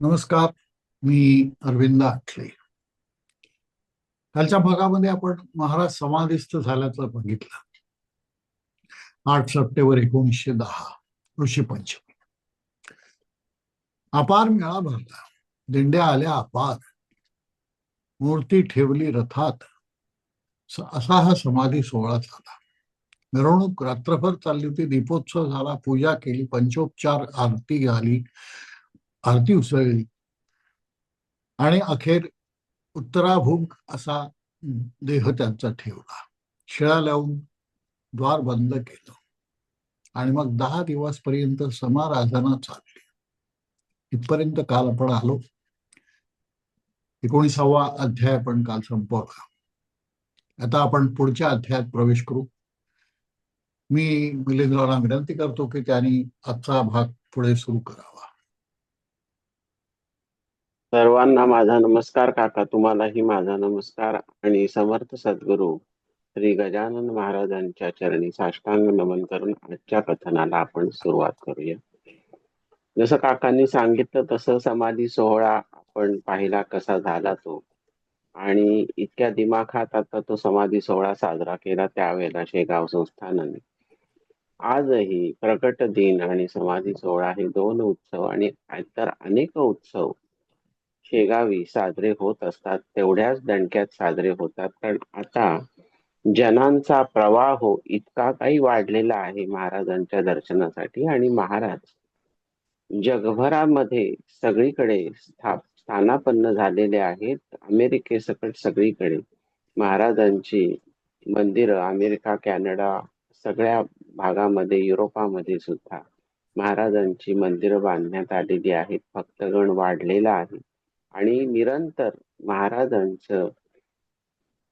नमस्कार मी अरविंद आठले. कालच्या भागामध्ये आपण महाराज समाधिस्थ झाल्याचं बघितलं. आठ सप्टेंबर एकोणीसशे दहा ऋषी पंचमी. अपार मेळा भरला. दिंड्या आल्या अपार. मूर्ती ठेवली रथात. असा हा समाधी सोहळा झाला. मिरवणूक रात्रभर चालली होती. दीपोत्सव झाला. पूजा केली. पंचोपचार आरती झाली. आरती उसळली आणि अखेर उत्तराभूक असा देह त्यांचा ठेवला. शिळा लावून द्वार बंद केलं. आणि मग दहा दिवस पर्यंत समाराधना चालली. इथपर्यंत काल आपण आलो. एकोणीसावा अध्याय आपण काल संपवला. आता आपण पुढच्या अध्यायात प्रवेश करू. मी मिलिंदरावला विनंती करतो की त्यांनी आजचा भाग पुढे सुरू करावा. सर्वांना माझा नमस्कार काका तुम्हालाही माझा नमस्कार आणि समर्थ सद्गुरू श्री गजानन महाराजांच्या चरणी साष्टांग नमन करून आजच्या कथनाला आपण सुरुवात करूया. जसं काकांनी सांगितलं तसं समाधी सोहळा आपण पाहिला कसा झाला तो. आणि इतक्या दिमाखात आता तो समाधी सोहळा साजरा केला त्यावेळेला शेगाव संस्थानाने. आजही प्रकट दिन आणि समाधी सोहळा हे दोन उत्सव आणि इतर अनेक उत्सव शेगावी साजरे होत असतात तेवढ्याच दणक्यात साजरे होतात. कारण आता जनांचा प्रवाह हो इतका काही वाढलेला आहे महाराजांच्या दर्शनासाठी आणि महाराज जगभरामध्ये सगळीकडे स्थाप स्थानापन्न झालेले आहेत. अमेरिकेसकट सगळीकडे महाराजांची मंदिरं अमेरिका कॅनडा सगळ्या भागामध्ये युरोपामध्ये सुद्धा महाराजांची मंदिरं बांधण्यात आलेली आहेत. भक्तगण वाढलेला आहे. आणि निरंतर महाराजांचं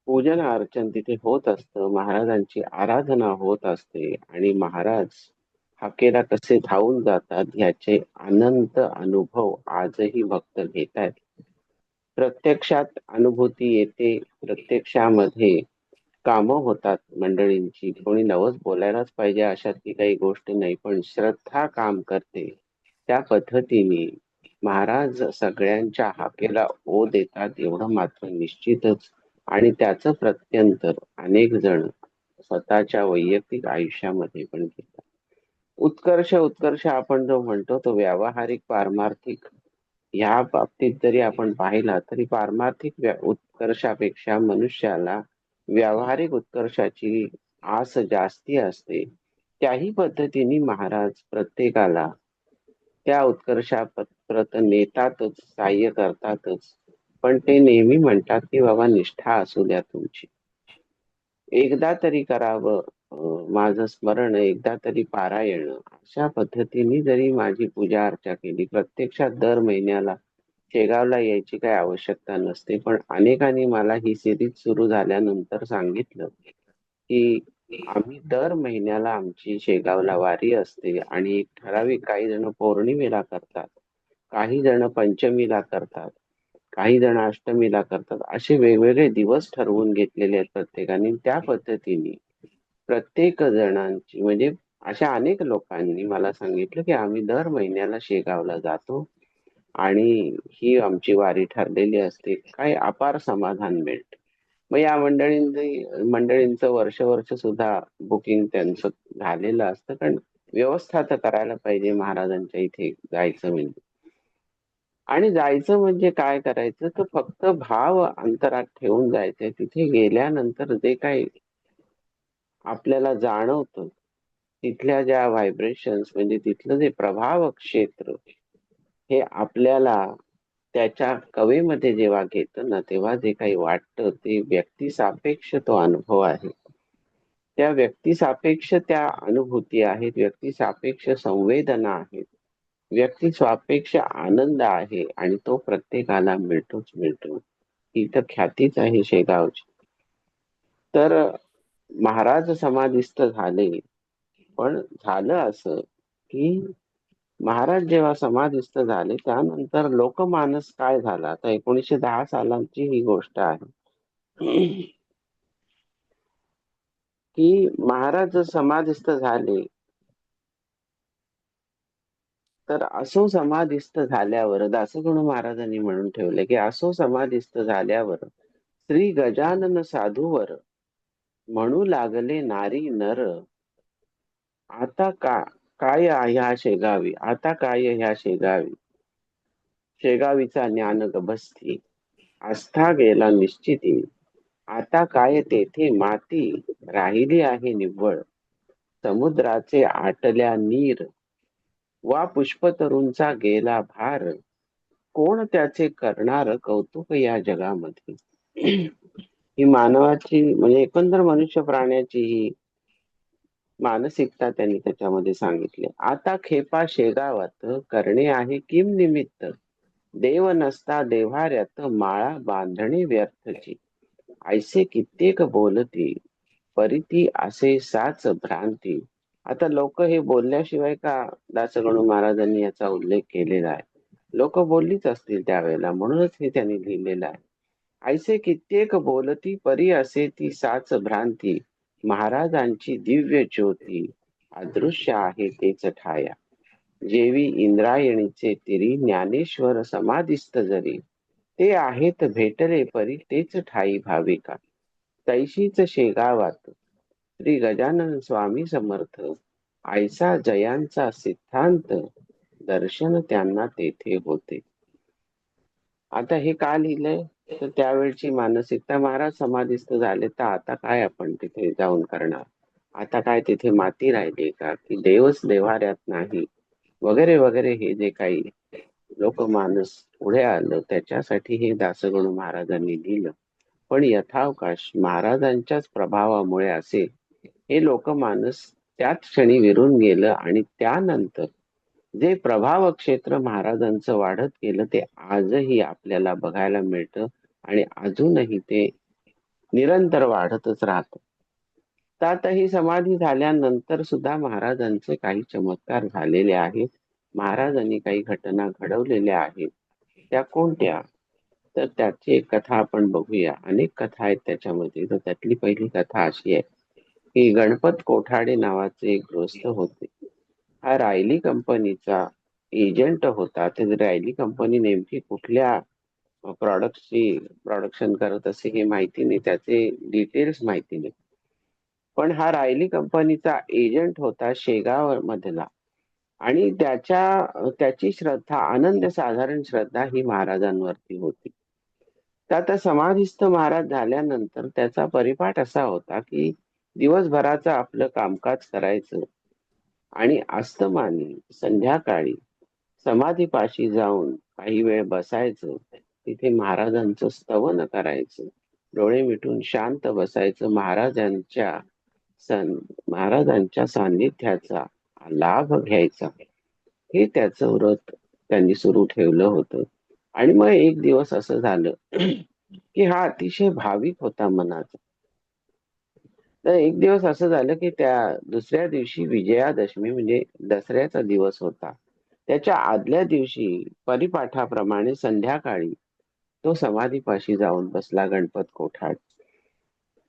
पूजन अर्चन तिथे होत असतं. महाराजांची आराधना होत असते आणि महाराज हाकेला कसे धावून जातात याचे अनंत अनुभव आजही भक्त घेत आहेत प्रत्यक्षात अनुभूती येते प्रत्यक्षामध्ये कामं होतात मंडळींची. कोणी नवस बोलायलाच पाहिजे अशातली काही गोष्ट नाही पण श्रद्धा काम करते. त्या पद्धतीने महाराज सगळ्यांच्या हाकेला ओ देतात एवढं मात्र निश्चितच. आणि त्याचं प्रत्यंतर अनेक जण स्वतःच्या वैयक्तिक आयुष्यामध्ये पण घेतात. उत्कर्ष उत्कर्ष आपण जो म्हणतो तो व्यावहारिक पारमार्थिक ह्या बाबतीत जरी आपण पाहिला तरी पारमार्थिक उत्कर्षापेक्षा मनुष्याला व्यावहारिक उत्कर्षाची आस जास्ती असते. त्याही पद्धतीने महाराज प्रत्येकाला त्या उत्कर्षाप्रत नेतातच सहाय्य करतातच. पण ते नेहमी म्हणतात की बाबा निष्ठा असू द्या तुमची. एकदा तरी करावं माझं स्मरण एकदा तरी पारायण. अशा पद्धतीने जरी माझी पूजा अर्चा केली प्रत्यक्षात दर महिन्याला शेगावला यायची काही आवश्यकता नसते. पण अनेकांनी मला ही सिरीज सुरू झाल्यानंतर सांगितलं की आम्ही दर महिन्याला आमची शेगावला वारी असते आणि ठराविक काही जण पौर्णिमेला करतात. काही जण पंचमीला करतात. काही जण अष्टमीला करतात. असे वेगवेगळे दिवस ठरवून घेतलेले आहेत प्रत्येकाने. त्या पद्धतीने प्रत्येक जणांची म्हणजे अशा अनेक लोकांनी मला सांगितलं की आम्ही दर महिन्याला शेगावला जातो आणि ही आमची वारी ठरलेली असते. काय अपार समाधान मिळतं. मग या मंडळींनी मंडळींचं वर्ष वर्ष सुद्धा बुकिंग त्यांचं झालेलं असतं. कारण व्यवस्था तर करायला पाहिजे महाराजांच्या इथे जायचं म्हणजे. आणि जायचं म्हणजे काय करायचं? तर फक्त भाव अंतरात ठेवून जायचंय. तिथे गेल्यानंतर जे काही आपल्याला जाणवतं तिथल्या ज्या व्हायब्रेशन्स म्हणजे तिथलं जे प्रभाव क्षेत्र हे आपल्याला त्याच्या कवेमध्ये जेव्हा घेतो ना तेव्हा जे काही वाटतं ते व्यक्ती सापेक्ष तो अनुभव आहे. त्या व्यक्ती सापेक्ष त्या अनुभूती आहेत व्यक्ती सापेक्ष संवेदना आहेत व्यक्ती सापेक्ष आनंद आहे आणि तो प्रत्येकाला मिळतोच मिळतो. ही तर ख्यातीच आहे शेगावची. तर महाराज समाधिस्थ झाले पण झालं असं की महाराज जेव्हा समाधिस्थ झाले त्यानंतर लोकमानस काय झाला? तर एकोणीसशे दहा सालांची ही गोष्ट आहे. की महाराज समाधिस्थ झाले तर असो समाधिस्थ झाल्यावर दासगुण महाराजांनी म्हणून ठेवले की असो समाधिस्थ झाल्यावर श्री गजानन साधूवर म्हणू लागले नारी नर आता का काय ह्या शेगावी? आता काय ह्या शेगावी? शेगावीचा ज्ञान गभस्ती. आस्था गेला निश्चिती. आता काय तेथे माती राहिली आहे निव्वळ. समुद्राचे आटल्या नीर. वा पुष्पतरूंचा गेला भार. कोण त्याचे करणार कौतुक या जगामध्ये? ही मानवाची म्हणजे एकंदर मनुष्य प्राण्याची ही मानसिकता त्यांनी त्याच्यामध्ये सांगितली. आता खेपा शेगावात करणे आहे किम निमित्त. देव नसता देव्हाऱ्यात माळा बांधणे व्यर्थची. ऐसे कित्येक बोलती परिती असे साच भ्रांती. आता लोक हे बोलल्याशिवाय का दासगणू महाराजांनी याचा उल्लेख केलेला आहे? लोक बोललीच असतील त्यावेळेला म्हणूनच हे त्यांनी लिहिलेलं आहे. ऐसे कित्येक बोलती परी असे ती साच भ्रांती. महाराजांची दिव्य ज्योती अदृश्य आहे तेच ठाया जेवी इंद्रायणीचे तिरी ज्ञानेश्वर समाधिस्थ जरी ते आहेत भेटले परी तेच ठाई भाविका. तैशीच शेगावात श्री गजानन स्वामी समर्थ आयसा जयांचा सिद्धांत दर्शन त्यांना तेथे होते. आता हे का लिहिलंय? तर त्यावेळची मानसिकता महाराज समाधीस्त झाले. तर आता काय आपण तिथे जाऊन करणार? आता काय तिथे माती राहिली का? की देवच देवाऱ्यात नाही. वगैरे वगैरे हे जे काही लोकमानस पुढे आलं त्याच्यासाठी हे दासगणू महाराजांनी लिहिलं. पण यथावकाश महाराजांच्याच प्रभावामुळे असे हे लोकमानस त्याच क्षणी विरून गेलं आणि त्यानंतर जे प्रभाव क्षेत्र महाराजांचं वाढत गेलं ते आजही आपल्याला बघायला मिळतं आणि अजूनही ते निरंतर वाढतच राहत. त्यातही समाधी झाल्यानंतर सुद्धा महाराजांचे काही चमत्कार झालेले आहेत. महाराजांनी काही घटना घडवलेल्या आहेत. त्या कोणत्या? तर त्याची एक कथा आपण बघूया. अनेक कथा आहेत त्याच्यामध्ये. तर त्यातली पहिली कथा अशी आहे की गणपत कोठाडे नावाचे एक गृहस्थ होते. हा रायली कंपनीचा एजंट होता. ते रायली कंपनी नेमकी कुठल्या प्रॉडक्टची प्रोडक्शन करत असे हे माहिती नाही. त्याचे डिटेल्स माहिती नाही. पण हा रायली कंपनीचा एजंट होता शेगाव मधला आणि त्याच्या त्याची श्रद्धा आनंद साधारण श्रद्धा ही महाराजांवरती होती. तर आता समाधिस्थ महाराज झाल्यानंतर त्याचा परिपाठ असा होता की दिवसभराचं आपलं कामकाज करायचं. आणि अस्तमानी संध्याकाळी समाधीपाशी जाऊन काही वेळ बसायचं तिथे महाराजांचं स्तवन करायचं डोळे मिटून शांत बसायचं. महाराजांच्या सन महाराजांच्या सान्निध्याचा लाभ घ्यायचा. हे त्याचं व्रत त्यांनी सुरू ठेवलं होतं. आणि मग एक दिवस असं झालं की हा अतिशय भाविक होता मनाचा. तर एक दिवस असं झालं की त्या दुसऱ्या दिवशी विजयादशमी म्हणजे दसऱ्याचा दिवस होता. त्याच्या आदल्या दिवशी परिपाठाप्रमाणे संध्याकाळी तो समाधीपाशी जाऊन बसला गणपत कोठाड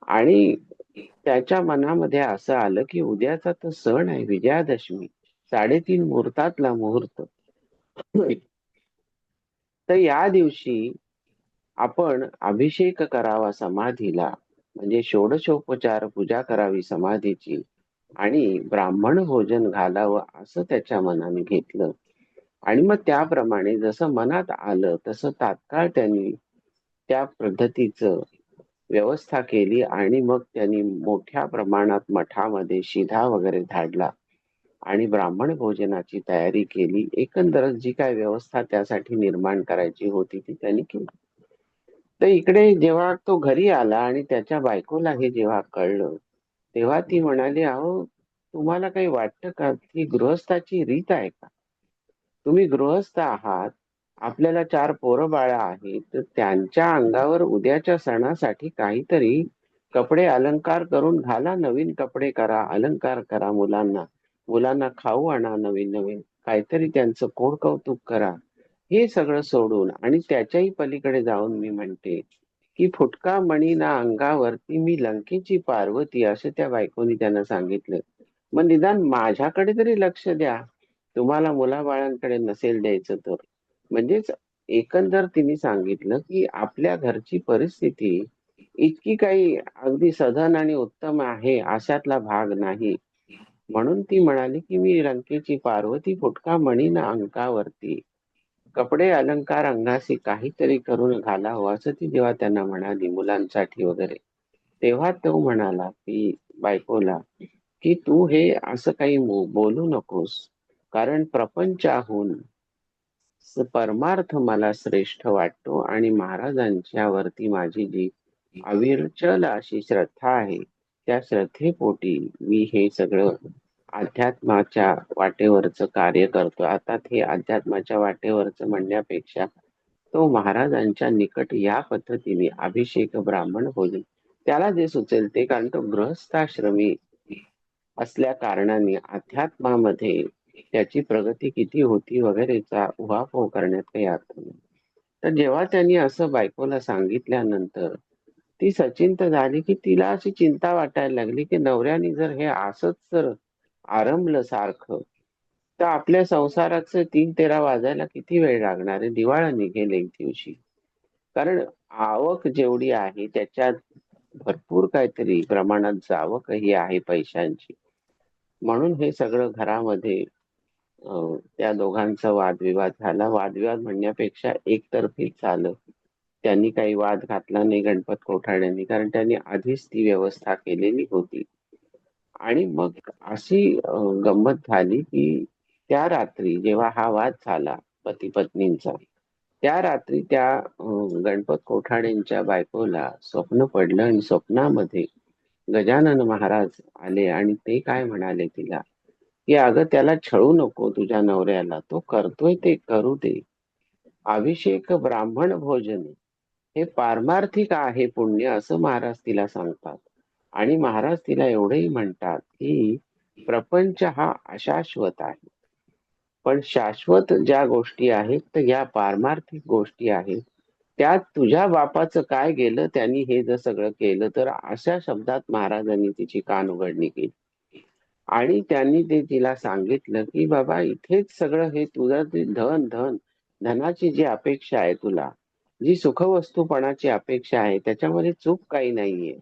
आणि त्याच्या मनामध्ये असं आलं की उद्याचा तर सण आहे विजयादशमी. साडेतीन मुहूर्तातला मुहूर्त. तर या दिवशी आपण अभिषेक करावा समाधीला म्हणजे षोडशोपचार पूजा करावी समाधीची आणि ब्राह्मण भोजन घालावं असं त्याच्या मनाने घेतलं. आणि मग त्याप्रमाणे जसं मनात आलं तसं तात्काळ त्यांनी त्या पद्धतीचं व्यवस्था केली आणि मग त्यांनी मोठ्या प्रमाणात मठामध्ये शिधा वगैरे धाडला आणि ब्राह्मण भोजनाची तयारी केली. एकंदरच जी काय व्यवस्था त्यासाठी निर्माण करायची होती ती त्यांनी केली. तर इकडे जेव्हा तो घरी आला आणि त्याच्या बायकोला हे जेव्हा कळलं तेव्हा ती म्हणाली अहो तुम्हाला काही वाटतं का? की गृहस्थाची रीत आहे का? तुम्ही गृहस्थ आहात आपल्याला चार पोरं बाळ आहेत तर त्यांच्या अंगावर उद्याच्या सणासाठी काहीतरी कपडे अलंकार करून घाला नवीन कपडे करा अलंकार करा मुलांना मुलांना खाऊ आणा नवीन नवीन काहीतरी त्यांचं कोण कौतुक करा. हे सगळं सोडून आणि त्याच्याही पलीकडे जाऊन मी म्हणते की फुटका मणीना अंगावरती मी लंकेची पार्वती असे त्या बायकोनी त्यांना सांगितलं. मग निदान माझ्याकडे तरी लक्ष द्या. तुम्हाला मुलाबाळांकडे नसेल द्यायचं तर. म्हणजेच एकंदर तिने सांगितलं की आपल्या घरची परिस्थिती इतकी काही अगदी सधन आणि उत्तम आहे अशातला भाग नाही. म्हणून ती म्हणाली की मी लंकेची पार्वती फुटका म्हणीन अंकावरती कपडे अलंकार अंगासी काहीतरी करून घालावं हो, असं ती जेव्हा त्यांना म्हणाली मुलांसाठी वगैरे. तेव्हा तो म्हणाला की बायकोला की तू हे असं काही बोलू नकोस. कारण प्रपंचाहून परमार्थ मला श्रेष्ठ वाटतो आणि महाराजांच्या वरती माझी जी अविरचल अशी श्रद्धा आहे त्या श्रद्धेपोटी मी हे सगळं अध्यात्माच्या वाटेवरचं कार्य करतो. आता हे अध्यात्माच्या वाटेवरचं म्हणण्यापेक्षा तो महाराजांच्या निकट या पद्धतीने अभिषेक ब्राह्मण होईल. त्याला जे सुचेल ते कारण तो गृहस्थाश्रमी असल्या कारणाने अध्यात्मामध्ये त्याची प्रगती किती होती वगैरेचा उहापोह करण्यात काही अर्थ नाही. तर जेव्हा त्यांनी असं बायकोला सांगितल्यानंतर ती सचिंत झाली की तिला अशी चिंता वाटायला लागली की नवऱ्याने जर हे असंच जर आरंभलं सारखं तर आपल्या संसाराचं तीन तेरा वाजायला किती वेळ लागणार आहे? दिवाळा निघेल एक दिवशी. कारण आवक जेवढी आहे त्याच्यात भरपूर काहीतरी प्रमाणात जावकही आहे पैशांची. म्हणून हे सगळं घरामध्ये त्या दोघांचा वादविवाद झाला. वादविवाद म्हणण्यापेक्षा एकतर्फी झालं त्यांनी काही वाद घातला नाही गणपत कोठाड्यांनी कारण त्यांनी आधीच ती व्यवस्था केलेली होती. आणि मग अशी गंमत झाली की त्या रात्री जेव्हा हा वाद झाला पती पत्नींचा त्या रात्री त्या गणपत कोठाड्यांच्या बायकोला स्वप्न पडलं आणि स्वप्नामध्ये गजानन महाराज आले आणि ते काय म्हणाले तिला की अगं त्याला छळू नको तुझ्या नवऱ्याला तो करतोय ते करू दे. अभिषेक ब्राह्मण भोजन हे पारमार्थिक आहे पुण्य असं महाराज तिला सांगतात. आणि महाराज तिला एवढंही म्हणतात की प्रपंच हा अशाश्वत आहे. पण शाश्वत ज्या गोष्टी आहेत तर या पारमार्थिक गोष्टी आहेत. त्यात तुझ्या बापाचं काय गेलं त्यांनी हे जर सगळं केलं तर अशा शब्दात महाराजांनी तिची कान उघडणी केली. आणि त्यांनी ते तिला सांगितलं की बाबा इथेच सगळं हे तुझं धन धन धनाची जी अपेक्षा आहे तुला जी सुखवस्तूपणाची अपेक्षा आहे त्याच्यामध्ये चूक काही नाहीये.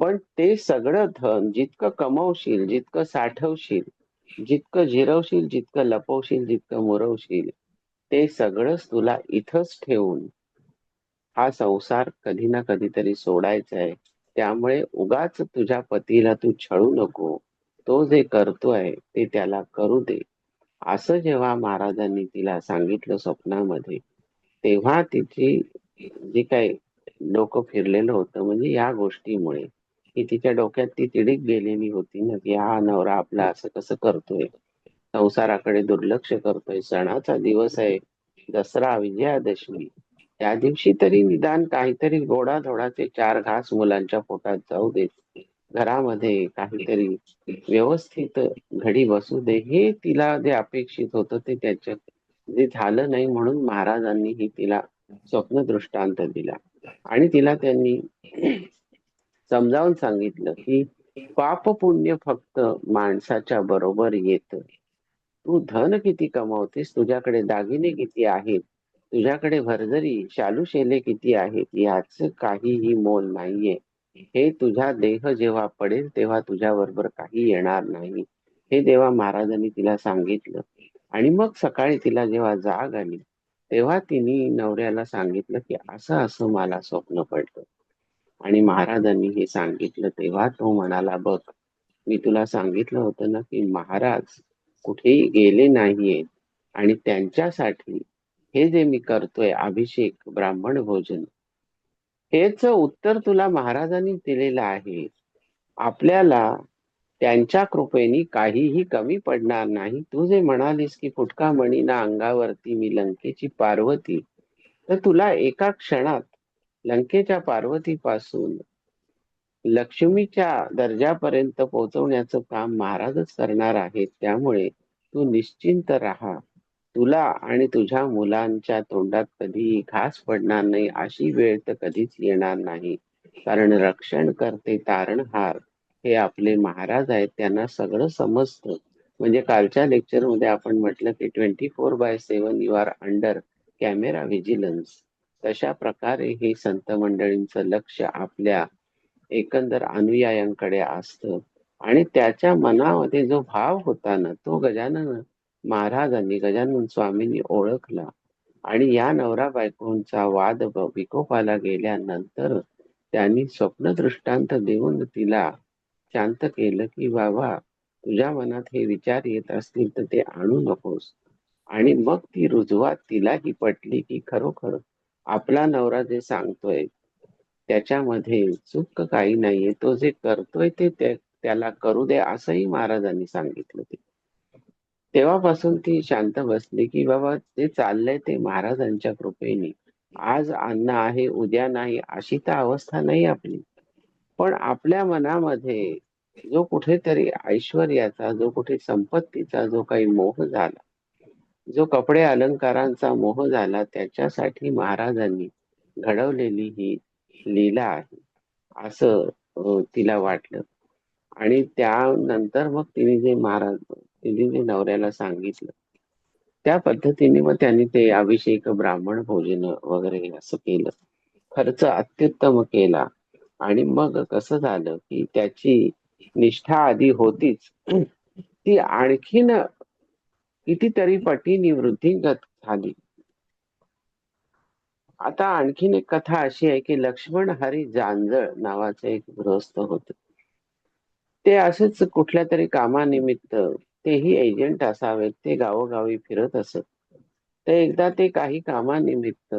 पण ते सगळं धन जितकं कमवशील जितकं साठवशील जितकं जिरवशील जितकं लपवशील जितकं मुरवशील ते सगळंच तुला इथंच ठेवून हा संसार कधी ना कधीतरी सोडायचा आहे त्यामुळे उगाच तुझ्या पतीला तू छळू नको. तो जे करतोय ते त्याला करू दे. असं जेव्हा महाराजांनी तिला सांगितलं स्वप्नामध्ये तेव्हा तिची जी काही डोकं फिरलेलं होतं म्हणजे या गोष्टीमुळे की तिच्या डोक्यात ती तिडीक गेलेली होती ना की हा नवरा आपला असं कसं करतोय? संसाराकडे दुर्लक्ष करतोय. सणाचा दिवस आहे. दसरा विजयादशमी. त्या दिवशी तरी निदान काहीतरी गोडा धोडाचे चार घास मुलांच्या पोटात जाऊ देत. घरामध्ये काहीतरी व्यवस्थित घडी बसू दे. हे तिला जे अपेक्षित होतं ते त्याच्यात जे झालं नाही म्हणून महाराजांनी ही तिला स्वप्न दृष्टांत दिला. आणि तिला त्यांनी समजावून सांगितलं की पाप पुण्य फक्त माणसाच्या बरोबर येत. तू धन किती कमावतेस? तुझ्याकडे दागिने किती आहेत? तुझ्याकडे भरजरी शालूशेले किती आहेत? याच काहीही मोल नाहीये. हे तुझा देह जेव्हा पडेल तेव्हा तुझ्या बरोबर काही येणार नाही. हे देवा महाराजांनी तिला सांगितलं. आणि मग सकाळी तिला जेव्हा जाग आली तेव्हा तिने नवऱ्याला सांगितलं की असं असं मला स्वप्न पडलं. आणि महाराजांनी हे सांगितलं तेव्हा तो म्हणाला बघ मी तुला सांगितलं होतं ना की महाराज कुठेही गेले नाहीये आणि त्यांच्यासाठी हे जे मी करतोय अभिषेक ब्राह्मण भोजन हेच उत्तर तुला महाराजांनी दिलेलं आहे. आपल्याला त्यांच्या कृपेने काहीही कमी पडणार नाही. तू जे म्हणालीस की फुटका मणीना अंगावरती मी लंकेची पार्वती तर तुला एका क्षणात लंकेच्या पार्वतीपासून लक्ष्मीच्या दर्जापर्यंत पोहोचवण्याचं काम महाराजच करणार आहेत. त्यामुळे तू निश्चिंत राहा. तुला आणि तुझ्या मुलांच्या तोंडात कधी घास पडणार नाही अशी वेळ तर कधीच येणार नाही. कारण रक्षण करते तारणहार हे आपले महाराज आहेत त्यांना सगळं समजतं. म्हणजे कालच्या लेक्चरमध्ये आपण म्हटलं की twenty four by seven you are under camera vigilance तशा प्रकारे हे संत मंडळींचं लक्ष आपल्या एकंदर अनुयायांकडे असतं. आणि त्याच्या मनामध्ये जो भाव होता ना तो गजानन महाराजांनी गजानन स्वामींनी ओळखला. आणि या नवरा बायकोंचा वाद विकोपाला गेल्यानंतर त्यांनी स्वप्न दृष्टांत देऊन तिला शांत केलं की बाबा तुझ्या मनात हे विचार येत असतील तर ते आणू नकोस. आणि मग ती रुजवात तिलाही पटली की खरोखर आपला नवरा जे सांगतोय त्याच्यामध्ये चूक काही नाहीये. तो जे करतोय ते त्याला करू दे असंही महाराजांनी सांगितलं ते. तेव्हापासून ती शांत बसली की बाबा ते चाललंय ते महाराजांच्या कृपेने. आज अन्न आहे उद्या नाही अशी तर अवस्था नाही आपली. पण आपल्या मनामध्ये जो कुठेतरी ऐश्वर्याचा जो कुठे संपत्तीचा जो काही मोह झाला जो कपडे अलंकारांचा मोह झाला त्याच्यासाठी महाराजांनी घडवलेली ही लीला आहे. असं तिला वाटलं. आणि त्यानंतर मग तिने जे महाराज तिने जे नवऱ्याला सांगितलं त्या पद्धतीने मग त्यांनी ते अभिषेक ब्राह्मण भोजन वगैरे असं केलं. खर्च अत्युत्तम केला. आणि मग कसं झालं की त्याची निष्ठा आधी होतीच. ती आणखीन कितीतरी पटीने वृद्धिंगत झाली. आता आणखीन एक कथा अशी आहे की लक्ष्मण हरी जांजळ नावाचे एक गृहस्थ होते. ते असेच कुठल्या तरी कामानिमित्त तेही एजंट असावेत ते गावोगावी फिरत असत. तर एकदा ते काही कामानिमित्त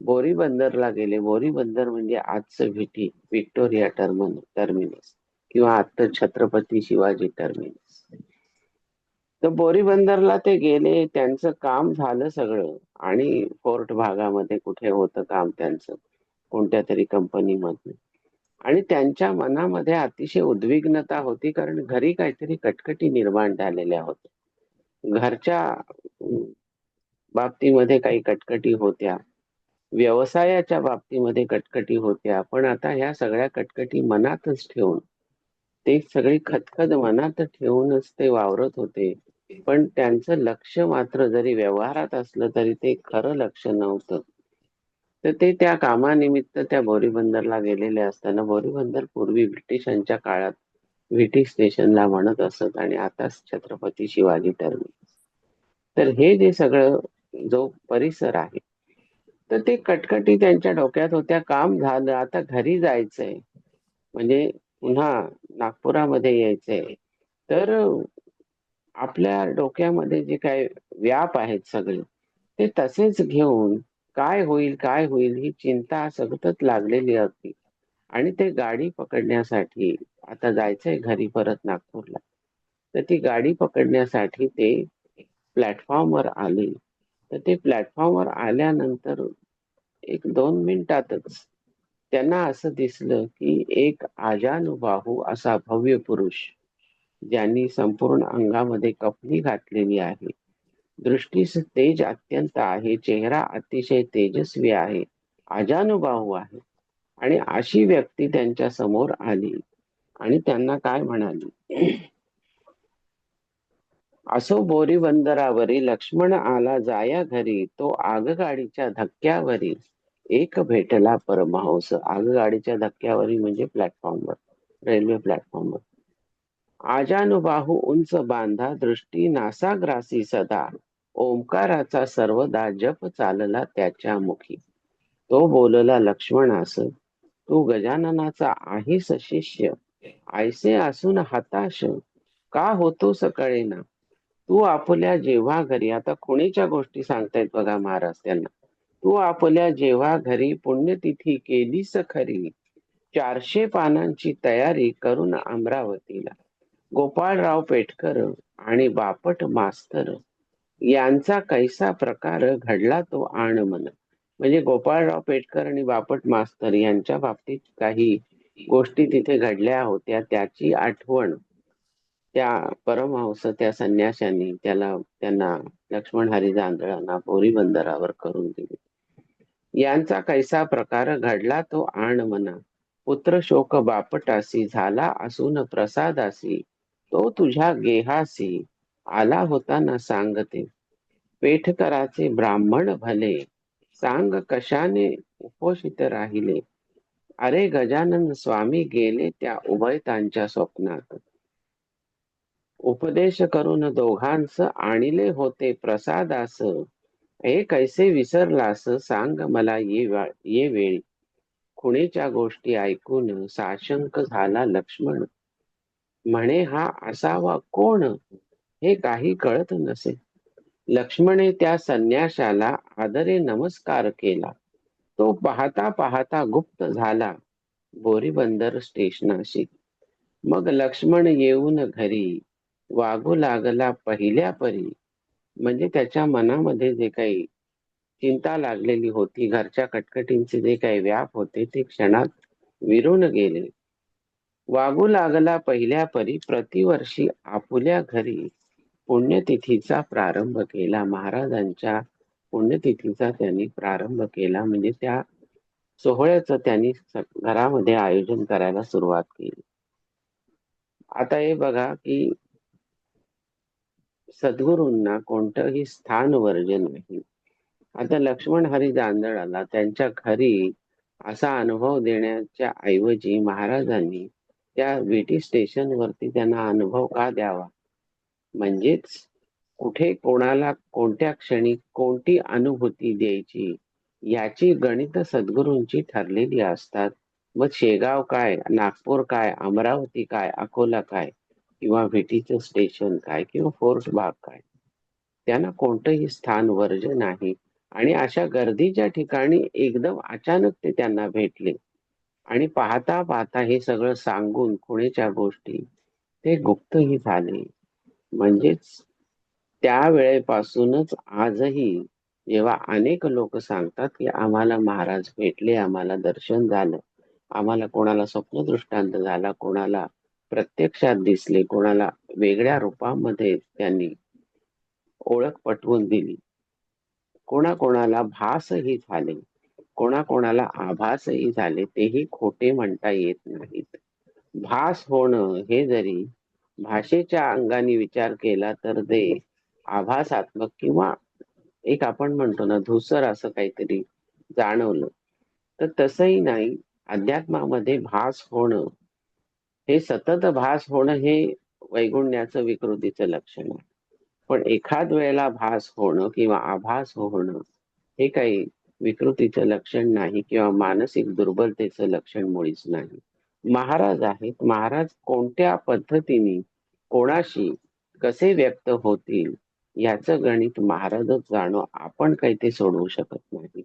बोरी बंदरला गेले. बोरी बंदर म्हणजे आजचं व्हिटी व्हिक्टोरिया टर्मन टर्मिनस किंवा आजचं छत्रपती शिवाजी टर्मिनस. तर बोरी बंदरला ते गेले त्यांचं काम झालं सगळं. आणि फोर्ट भागामध्ये कुठे होतं काम त्यांचं कोणत्या तरी कंपनीमध्ये आणि त्यांच्या मनामध्ये अतिशय उद्विग्नता होती कारण घरी काहीतरी कटकटी निर्माण झालेल्या होत्या. घरच्या बाबतीमध्ये काही कटकटी होत्या. व्यवसायाच्या बाबतीमध्ये कटकटी होत्या. पण आता ह्या सगळ्या कटकटी मनातच ठेवून ते सगळी खतखत मनात ठेवूनच ते वावरत होते. पण त्यांचं लक्ष मात्र जरी व्यवहारात असलं तरी ते खरं लक्ष नव्हतं. तर ते त्या कामानिमित्त त्या बोरीबंदरला गेलेले असताना बोरीबंदर पूर्वी ब्रिटिशांच्या काळात व्हिटी स्टेशनला म्हणत असत आणि आता छत्रपती शिवाजी टर्मिनस. तर हे जे सगळं जो परिसर आहे तर ते कटकटी त्यांच्या डोक्यात होत्या. काम झालं आता घरी जायचंय. म्हणजे पुन्हा नागपुरामध्ये यायचंय. तर आपल्या डोक्यामध्ये जे काय व्याप आहेत सगळे ते तसेच घेऊन काय होईल काय होईल ही चिंता सतत लागलेली होती आणि ते गाडी पकडण्यासाठी आता जायचंय घरी परत नागपूरला तर ती गाडी पकडण्यासाठी ते प्लॅटफॉर्मवर आले. तर ते प्लॅटफॉर्मवर आल्यानंतर एक दोन मिनिटातच त्यांना असं दिसलं की एक आजानुबाहू असा भव्य पुरुष ज्यांनी संपूर्ण अंगामध्ये कपनी घातलेली आहे. दृष्टीस तेज अत्यंत आहे. चेहरा अतिशय तेजस्वी आहे. आजानुबाहू आहे. आणि अशी व्यक्ती त्यांच्यासमोर आली. आणि त्यांना काय म्हणाली? असो बोरी बंदरावरी लक्ष्मण आला जाया घरी. तो आगगाडीच्या धक्क्यावरी एक भेटला परमहंस. आगगाडीच्या धक्क्यावरी म्हणजे प्लॅटफॉर्मवर रेल्वे प्लॅटफॉर्मवर आजानुबाहू उंच बांधा दृष्टी नासाग्रासी सदा. ओंकाराचा सर्वदा जप चालला त्याच्या मुखी. तो बोलला लक्ष्मणास तू गजाननाचा आहेस शिष्य. आयसे असून हताश. का होतो सकाळी ना तू आपल्या जेव्हा घरी आता खुणीच्या गोष्टी सांगतायत बघा महाराज त्यांना. तू आपल्या जेव्हा घरी पुण्यतिथी केलीस खरी. चारशे पानांची तयारी करून अमरावतीला. गोपाळराव पेटकर आणि बापट मास्तर यांचा कैसा प्रकार घडला तो आण मन म्हणजे गोपाळराव पेटकर आणि बापट मास्तर यांच्या बाबतीत काही गोष्टी तिथे घडल्या होत्या. त्याची आठवण त्या परमहंस त्या संन्याशांनी त्याला त्यांना लक्ष्मण हरी जांधळांना बोरी बंदरावर करून दिली. यांचा कैसा प्रकार घडला तो आण मना पुत्र शोक बापटासी झाला असून प्रसादासी तो तुझ्या गेहासी आला होताना सांगते. पेठकराचे ब्राह्मण भले सांग कशाने उपोषित राहिले? अरे गजानन स्वामी गेले त्या उभयतांच्या स्वप्नात. उपदेश करून दोघांस आणले होते प्रसादास. हे कैसे विसरलास? सांग मला ये वा- ये वेळी. खुणेच्या गोष्टी ऐकून साशंक झाला लक्ष्मण. म्हणे हा असावा कोण? हे काही कळत नसे. लक्ष्मणे त्या संन्याशाला आदरे नमस्कार केला. तो पाहता पाहता गुप्त झाला बोरीबंदर स्टेशनाशी. मग लक्ष्मण येऊन घरी वागू लागला पहिल्या परी. म्हणजे त्याच्या मनामध्ये जे काही चिंता लागलेली होती घरच्या कटकटींचे जे काही व्याप होते ते क्षणात विरून गेले. वागू लागला पहिल्या परी प्रतिवर्षी आपुल्या घरी पुण्यतिथीचा प्रारंभ केला. महाराजांच्या पुण्यतिथीचा त्यांनी प्रारंभ केला. म्हणजे त्या सोहळ्याचं त्यांनी घरामध्ये आयोजन करायला सुरुवात केली. आता हे बघा की सद्गुरूंना कोणतंही स्थान वर्जन नाही. आता लक्ष्मण हरी जांदळाला त्यांच्या घरी असा अनुभव देण्याच्या ऐवजी महाराजांनी त्या विटी स्टेशन त्यांना अनुभव का द्यावा? म्हणजेच कुठे कोणाला कोणत्या क्षणी कोणती अनुभूती द्यायची? याची गणित सद्गुरूंची ठरलेली असतात. मग शेगाव काय? नागपूर काय? अमरावती काय? अकोला काय? किंवा भेटीचं स्टेशन काय? किंवा फोर्ट बाग काय? त्यांना कोणतंही स्थान वर्ज नाही. आणि अशा गर्दीच्या ठिकाणी एकदम अचानक ते त्यांना भेटले. आणि पाहता पाहता हे सगळं सांगून खुणेच्या गोष्टी ते गुप्तही झाले. म्हणजेच त्या वेळेपासूनच आजही जेव्हा अनेक लोक सांगतात की आम्हाला महाराज भेटले आम्हाला दर्शन झालं आम्हाला कोणाला स्वप्नदृष्टांत झाला कोणाला प्रत्यक्षात दिसले कोणाला वेगळ्या रूपामध्ये त्यांनी ओळख पटवून दिली. कोणाकोणाला भासही झाले. कोणाकोणाला आभासही झाले तेही खोटे म्हणता येत नाहीत. भास होणं हे जरी भाषेच्या अंगाने विचार केला तर ते आभासात्मक किंवा एक आपण म्हणतो ना धुसर असं काहीतरी जाणवलं. तर तसंही नाही. अध्यात्मामध्ये भास होणं हे सतत भास होणं हे वैगुण्याचं विकृतीचं लक्षण आहे. पण एखाद वेळेला भास होणं किंवा आभास होणं हे काही विकृतीचं लक्षण नाही किंवा मानसिक दुर्बलतेचं लक्षण मुळीच नाही. महाराज आहेत. महाराज कोणत्या पद्धतीने कोणाशी कसे व्यक्त होतील? याचं गणित महाराजच जाणो. आपण काही ते सोडवू शकत नाही.